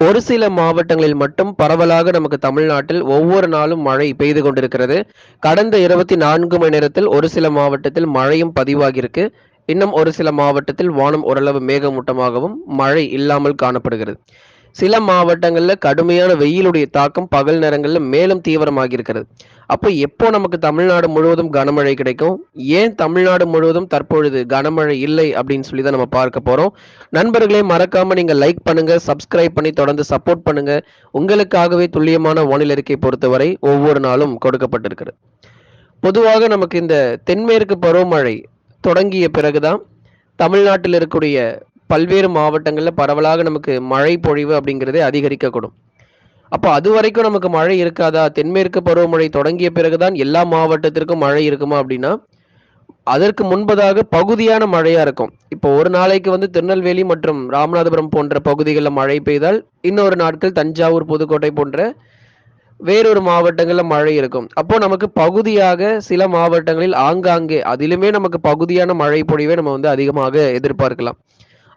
ஒரு சில மாவட்டங்களில் மட்டும் பரவலாக நமக்கு தமிழ்நாட்டில் ஒவ்வொரு நாளும் மழை பெய்து கொண்டிருக்கிறது. கடந்த இருபத்தி நான்கு மணி நேரத்தில் ஒரு சில மாவட்டத்தில் மழையும் பதிவாகியிருக்கு. இன்னும் ஒரு சில மாவட்டத்தில் வானம் ஓரளவு மேகமூட்டமாகவும் மழை இல்லாமல் காணப்படுகிறது. சில மாவட்டங்களில் கடுமையான வெயிலுடைய தாக்கம் பகல் நேரங்களில் மேலும் தீவிரமாக இருக்கிறது அப்போ எப்போ நமக்கு தமிழ்நாடு முழுவதும் கனமழை கிடைக்கும்? ஏன் தமிழ்நாடு முழுவதும் தற்பொழுது கனமழை இல்லை அப்படின்னு சொல்லி தான் நம்ம பார்க்க போகிறோம் நண்பர்களே மறக்காமல் நீங்கள் லைக் பண்ணுங்கள் சப்ஸ்கிரைப் பண்ணி தொடர்ந்து சப்போர்ட் பண்ணுங்கள் உங்களுக்காகவே துல்லியமான வானிலை அறிக்கை பொறுத்தவரை ஒவ்வொரு நாளும் கொடுக்கப்பட்டிருக்கிறது. பொதுவாக நமக்கு இந்த தென்மேற்கு பருவமழை தொடங்கிய பிறகுதான் தமிழ்நாட்டில் இருக்கக்கூடிய பல்வேறு மாவட்டங்களில் பரவலாக நமக்கு மழை பொழிவு அப்படிங்கிறதே அதிகரிக்கக்கூடும். அப்போ அது வரைக்கும் நமக்கு மழை இருக்காதா? தென்மேற்கு பருவமழை தொடங்கிய பிறகுதான் எல்லா மாவட்டத்திற்கும் மழை இருக்குமா அப்படின்னா அதற்கு முன்பதாக பகுதியான மழையா இருக்கும். இப்போ ஒரு நாளைக்கு வந்து திருநெல்வேலி மற்றும் ராமநாதபுரம் போன்ற பகுதிகளில் மழை பெய்தால் இன்னொரு நாட்கள் தஞ்சாவூர் புதுக்கோட்டை போன்ற வேறொரு மாவட்டங்களில் மழை இருக்கும். அப்போ நமக்கு பகுதியாக சில மாவட்டங்களில் ஆங்காங்கே அதிலுமே நமக்கு பகுதியான மழை பொழிவை நம்ம வந்து அதிகமாக எதிர்பார்க்கலாம்.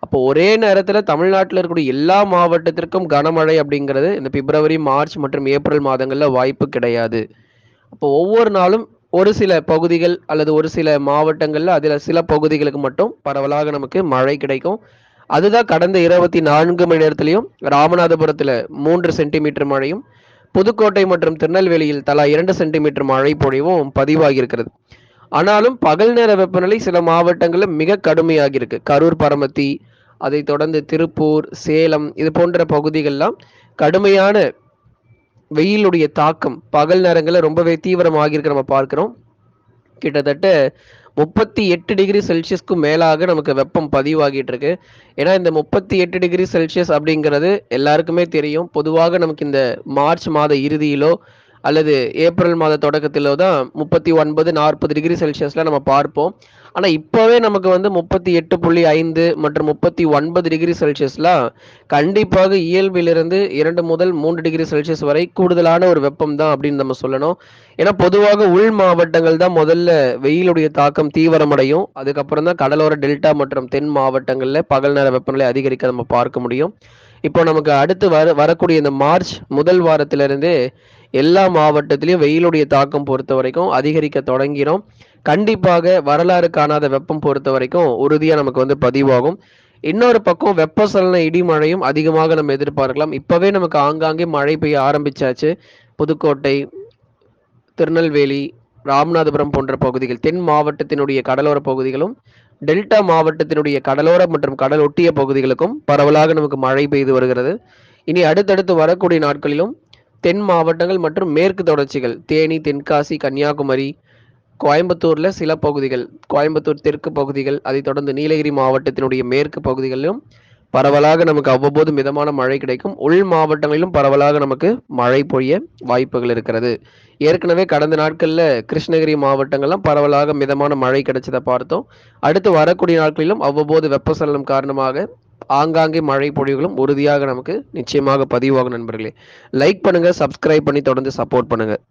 அப்போ ஒரே நேரத்தில் தமிழ்நாட்டில் இருக்கக்கூடிய எல்லா மாவட்டத்திற்கும் கனமழை அப்படிங்கிறது இந்த பிப்ரவரி மார்ச் மற்றும் ஏப்ரல் மாதங்களில் வாய்ப்பு கிடையாது. அப்போ ஒவ்வொரு நாளும் ஒரு சில பகுதிகள் அல்லது ஒரு சில மாவட்டங்களில் அதில் சில பகுதிகளுக்கு மட்டும் பரவலாக நமக்கு மழை கிடைக்கும். அதுதான் கடந்த இருபத்தி நான்கு மணி நேரத்திலையும் ராமநாதபுரத்தில் மூன்று சென்டிமீட்டர் மழையும் புதுக்கோட்டை மற்றும் திருநெல்வேலியில் தலா இரண்டு சென்டிமீட்டர் மழை பொழிவும் பதிவாகியிருக்கிறது. ஆனாலும் பகல் நேர வெப்பநிலை சில மாவட்டங்களில் மிக கடுமையாக இருக்கு கரூர் பரமத்தி அதை தொடர்ந்து திருப்பூர் சேலம் இது போன்ற பகுதிகள்லாம் கடுமையான வெயிலுடைய தாக்கம். பகல் நேரங்களில் ரொம்பவே தீவிரமாக இருக்க நம்ம பார்க்கிறோம். கிட்டத்தட்ட முப்பத்தி எட்டு டிகிரி செல்சியஸ்க்கும் மேலாக நமக்கு வெப்பம் பதிவாகிட்டு இருக்கு ஏன்னா இந்த முப்பத்தி எட்டு டிகிரி செல்சியஸ் அப்படிங்கிறது எல்லாருக்குமே தெரியும். பொதுவாக நமக்கு இந்த மார்ச் மாத இறுதியிலோ அல்லது ஏப்ரல் மாத தொடக்கத்திலோ தான் முப்பத்தி ஒன்பது நாற்பது டிகிரி செல்சியஸில் நம்ம பார்ப்போம். ஆனால் இப்போவே நமக்கு வந்து முப்பத்தி எட்டு புள்ளி ஐந்து மற்றும் முப்பத்தி ஒன்பது டிகிரி செல்சியஸ்லாம் கண்டிப்பாக இயல்பிலிருந்து இரண்டு முதல் மூன்று டிகிரி செல்சியஸ் வரை கூடுதலான ஒரு வெப்பம் தான் அப்படின்னு நம்ம சொல்லணும். ஏன்னா பொதுவாக உள் மாவட்டங்கள் தான் முதல்ல வெயிலுடைய தாக்கம் தீவிரமடையும். அதுக்கப்புறம் தான் கடலோர டெல்டா மற்றும் தென் மாவட்டங்களில் பகல் நேர வெப்பநிலை அதிகரிக்க நம்ம பார்க்க முடியும். இப்போ நமக்கு அடுத்து வர வரக்கூடிய இந்த மார்ச் முதல் வாரத்திலிருந்தே எல்லா மாவட்டத்திலையும் வெயிலுடைய தாக்கம் பொறுத்த வரைக்கும் அதிகரிக்க தொடங்கிறோம் கண்டிப்பாக வரலாறு காணாத வெப்பம் பொறுத்த வரைக்கும் உறுதியாக நமக்கு வந்து பதிவாகும். இன்னொரு பக்கம் வெப்பசலன இடிமழையும் அதிகமாக நம்ம எதிர்பார்க்கலாம். இப்போவே நமக்கு ஆங்காங்கே மழை பெய்ய ஆரம்பிச்சாச்சு. புதுக்கோட்டை திருநெல்வேலி ராமநாதபுரம் போன்ற பகுதிகள் தென் மாவட்டத்தினுடைய கடலோர பகுதிகளும் டெல்டா மாவட்டத்தினுடைய கடலோர மற்றும் கடல் ஒட்டிய பகுதிகளுக்கும் பரவலாக நமக்கு மழை பெய்து வருகிறது. இனி அடுத்தடுத்து வரக்கூடிய நாட்களிலும் தென் மாவட்டங்கள் மற்றும் மேற்கு தொடர்ச்சிகள் தேனி தென்காசி கன்னியாகுமரி கோயம்புத்தூரில் சில பகுதிகள் கோயம்புத்தூர் தெற்கு பகுதிகள் அதைத் தொடர்ந்து நீலகிரி மாவட்டத்தினுடைய மேற்கு பகுதிகளிலும் பரவலாக நமக்கு அவ்வப்போது மிதமான மழை கிடைக்கும். உள் மாவட்டங்களிலும் பரவலாக நமக்கு மழை பொழிய வாய்ப்புகள் இருக்கிறது. ஏற்கனவே கடந்த நாட்களில் கிருஷ்ணகிரி மாவட்டங்கள்லாம் பரவலாக மிதமான மழை கிடைச்சதை பார்த்தோம். அடுத்து வரக்கூடிய நாட்களிலும் அவ்வப்போது வெப்பசலனம் காரணமாக ஆங்காங்கே மழை பொழிவுகளும் உறுதியாக நமக்கு நிச்சயமாக பதிவாகும் நண்பர்களே. லைக் பண்ணுங்கள் சப்ஸ்கிரைப் பண்ணி தொடர்ந்து சப்போர்ட் பண்ணுங்கள்